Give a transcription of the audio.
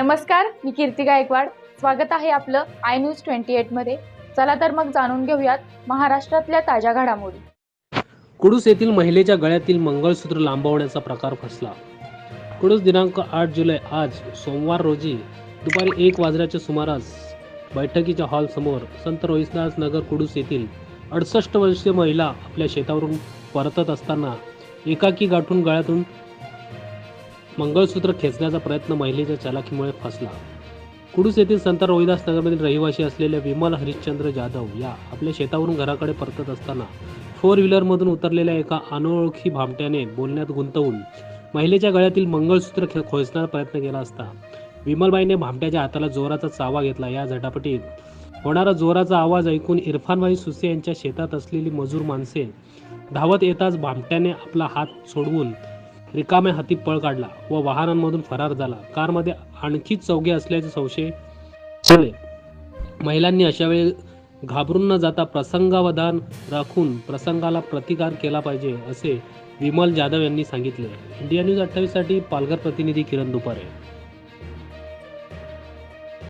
नमस्कार मी कीर्ती गायकवाड. स्वागत आहे आपलं आय न्यूज ट्वेंटी एटमध्ये चला तर मग जाणून घेऊयात महाराष्ट्रातल्या ताज्या घडामोडी. कुडूस येथील महिलेच्या गळ्यातील मंगळसूत्र लांबवण्याचा प्रकार फसला. कुडूस दिनांक आठ जुलै आज सोमवार रोजी दुपारी एक वाजण्याच्या सुमारास बैठकीच्या हॉलसमोर संत रोहिदास नगर कुडूस येथील अडसष्ट वर्षीय महिला आपल्या शेतावरून परतत असताना एकाकी गाठून गळ्यातून मंगळसूत्र खेचण्याचा प्रयत्न महिलेच्या चालाखीमुळे फसला. कुडूस येथील संत रोहिदास नगरमधील रहिवासी असलेल्या विमल हरिश्चंद्र जाधव या आपल्या शेतावरून घराकडे परतत असताना फोर व्हीलरमधून उतरलेल्या एका अनोळखी भामट्याने बोलण्यात गुंतवून महिलेच्या गळ्यातील मंगळसूत्र खे खोचण्याचा प्रयत्न केला असता विमलबाईने भामट्याच्या हाताला जोराचा चावा घेतला. या झटापटीत होणारा जोराचा आवाज ऐकून इरफानबाई सुसे यांच्या शेतात असलेली मजूर माणसे धावत येताच भामट्याने आपला हात सोडवून रिकाम्या हाती पळ काढला व वाहनांमधून फरार झाला. कारमध्ये आणखी चौघे असल्याचे संशय झाले महिलांनी अशा वेळी घाबरून न जाता प्रसंगावधान राखून प्रसंगाला प्रतिकार केला पाहिजे असे विमल जाधव यांनी सांगितले. इंडिया न्यूज अठ्ठावीससाठी पालघर प्रतिनिधी किरण दुपारे.